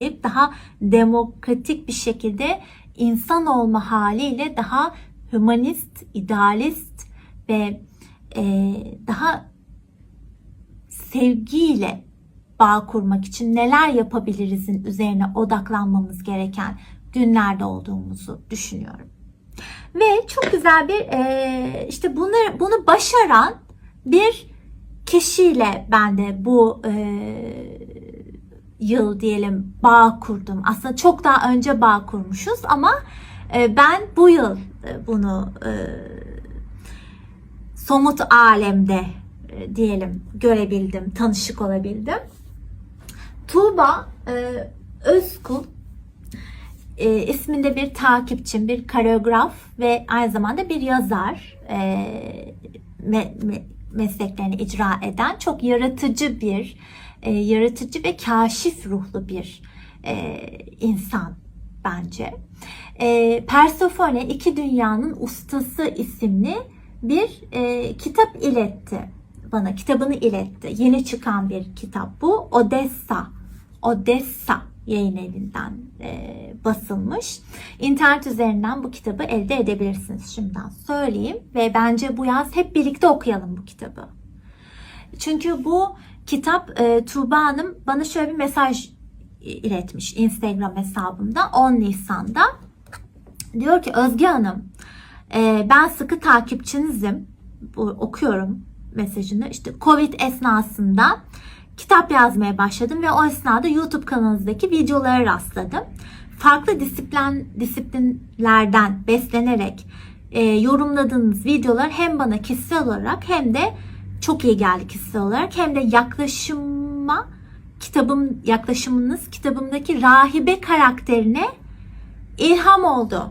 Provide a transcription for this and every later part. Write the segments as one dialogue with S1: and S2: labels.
S1: daha demokratik bir şekilde insan olma haliyle daha hümanist, idealist ve e, daha sevgiyle bağ kurmak için neler yapabilirizin üzerine odaklanmamız gereken günlerde olduğumuzu düşünüyorum. Ve çok güzel bir e, işte bunları bunu başaran bir kişiyle ben de bu e, yıl diyelim bağ kurdum. Aslında çok daha önce bağ kurmuşuz ama e, ben bu yıl e, bunu e, somut alemde diyelim görebildim, tanışık olabildim. Tuğba Özkul isminde bir takipçim, bir koreograf ve aynı zamanda bir yazar mesleklerini icra eden çok yaratıcı bir, e, yaratıcı ve kaşif ruhlu bir e, insan bence. E, Persefone iki Dünyanın Ustası isimli bir e, kitap iletti bana. Kitabını iletti. Yeni çıkan bir kitap bu. Odessa. Odessa yayın evinden e, basılmış. İnternet üzerinden bu kitabı elde edebilirsiniz şimdiden söyleyeyim. Ve bence bu yaz hep birlikte okuyalım bu kitabı. Çünkü bu kitap e, Tuğba Hanım bana şöyle bir mesaj iletmiş Instagram hesabımda 10 Nisan'da. Diyor ki Özge Hanım e, ben sıkı takipçinizim. Bu, okuyorum mesajını. İşte Covid esnasında kitap yazmaya başladım ve o esnada YouTube kanalınızdaki videolara rastladım. Farklı disiplin disiplinlerden beslenerek e, yorumladığınız videolar hem bana kişisel olarak hem de çok iyi geldi kişisel olarak hem de yaklaşıma kitabım yaklaşımınız kitabımdaki rahibe karakterine ilham oldu.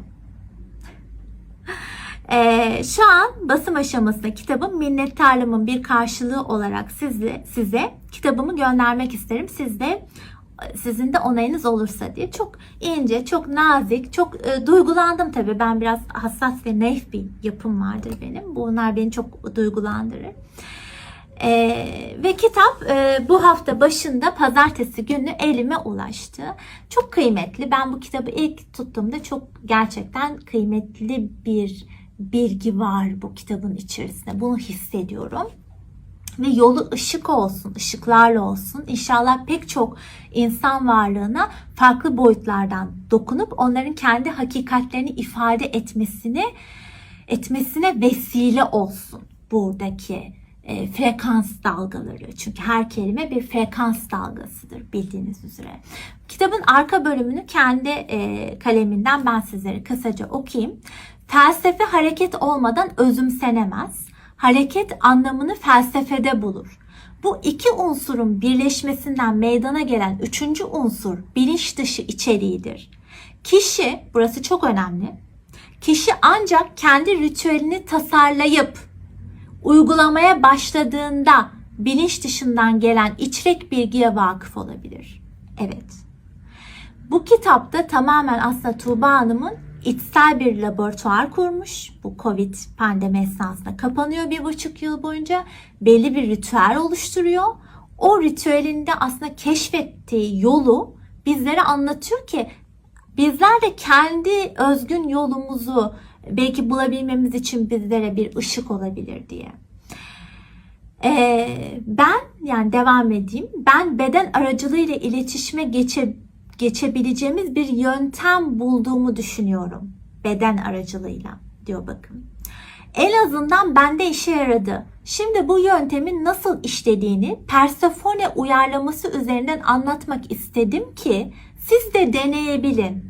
S1: Ee, şu an basım aşamasında kitabım minnettarlığımın bir karşılığı olarak size, size kitabımı göndermek isterim. Siz de sizin de onayınız olursa diye çok ince, çok nazik, çok e, duygulandım tabii. Ben biraz hassas ve naif bir yapım vardır benim. Bunlar beni çok duygulandırır. E, ve kitap e, bu hafta başında pazartesi günü elime ulaştı. Çok kıymetli. Ben bu kitabı ilk tuttuğumda çok gerçekten kıymetli bir bilgi var bu kitabın içerisinde. Bunu hissediyorum. Ve yolu ışık olsun, ışıklarla olsun. İnşallah pek çok insan varlığına farklı boyutlardan dokunup onların kendi hakikatlerini ifade etmesini etmesine vesile olsun buradaki e, frekans dalgaları. Çünkü her kelime bir frekans dalgasıdır bildiğiniz üzere. Kitabın arka bölümünü kendi e, kaleminden ben sizlere kısaca okuyayım. Felsefe hareket olmadan özümsenemez. Hareket anlamını felsefede bulur. Bu iki unsurun birleşmesinden meydana gelen üçüncü unsur bilinç dışı içeriğidir. Kişi, burası çok önemli, kişi ancak kendi ritüelini tasarlayıp uygulamaya başladığında bilinç dışından gelen içrek bilgiye vakıf olabilir. Evet. Bu kitapta tamamen aslında Tuğba Hanım'ın içsel bir laboratuvar kurmuş. Bu Covid pandemi esnasında kapanıyor bir buçuk yıl boyunca. Belli bir ritüel oluşturuyor. O ritüelinde aslında keşfettiği yolu bizlere anlatıyor ki bizler de kendi özgün yolumuzu belki bulabilmemiz için bizlere bir ışık olabilir diye. Ee, ben yani devam edeyim. Ben beden aracılığıyla iletişime geçe, geçebileceğimiz bir yöntem bulduğumu düşünüyorum. Beden aracılığıyla diyor bakın. En azından bende işe yaradı. Şimdi bu yöntemin nasıl işlediğini Persefone uyarlaması üzerinden anlatmak istedim ki siz de deneyebilin.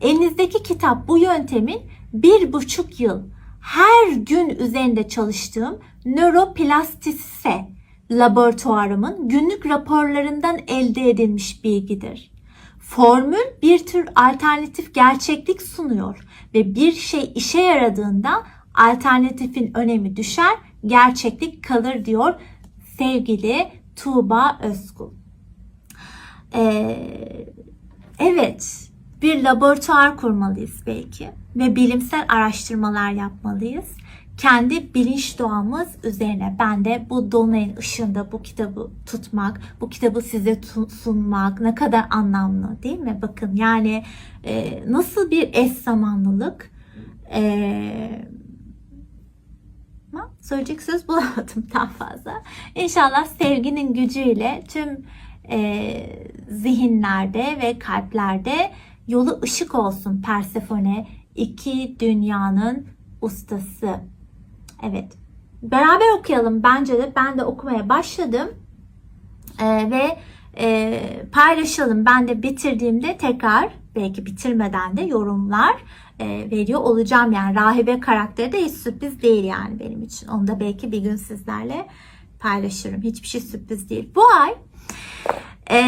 S1: Elinizdeki kitap bu yöntemin bir buçuk yıl her gün üzerinde çalıştığım nöroplastise laboratuvarımın günlük raporlarından elde edilmiş bilgidir. Formül bir tür alternatif gerçeklik sunuyor ve bir şey işe yaradığında alternatifin önemi düşer, gerçeklik kalır diyor sevgili Tuğba Özkul. Ee, evet, bir laboratuvar kurmalıyız belki ve bilimsel araştırmalar yapmalıyız. Kendi bilinç doğamız üzerine. Ben de bu dolunayın ışığında bu kitabı tutmak, bu kitabı size sunmak ne kadar anlamlı değil mi? Bakın yani e, nasıl bir eş zamanlılık. E, söyleyecek söz bulamadım daha fazla. İnşallah sevginin gücüyle tüm e, zihinlerde ve kalplerde yolu ışık olsun Persefone iki dünyanın ustası. Evet. Beraber okuyalım bence de. Ben de okumaya başladım. E, ve e, paylaşalım. Ben de bitirdiğimde tekrar belki bitirmeden de yorumlar e, veriyor olacağım. Yani rahibe karakteri de hiç sürpriz değil yani benim için. Onu da belki bir gün sizlerle paylaşırım. Hiçbir şey sürpriz değil. Bu ay e,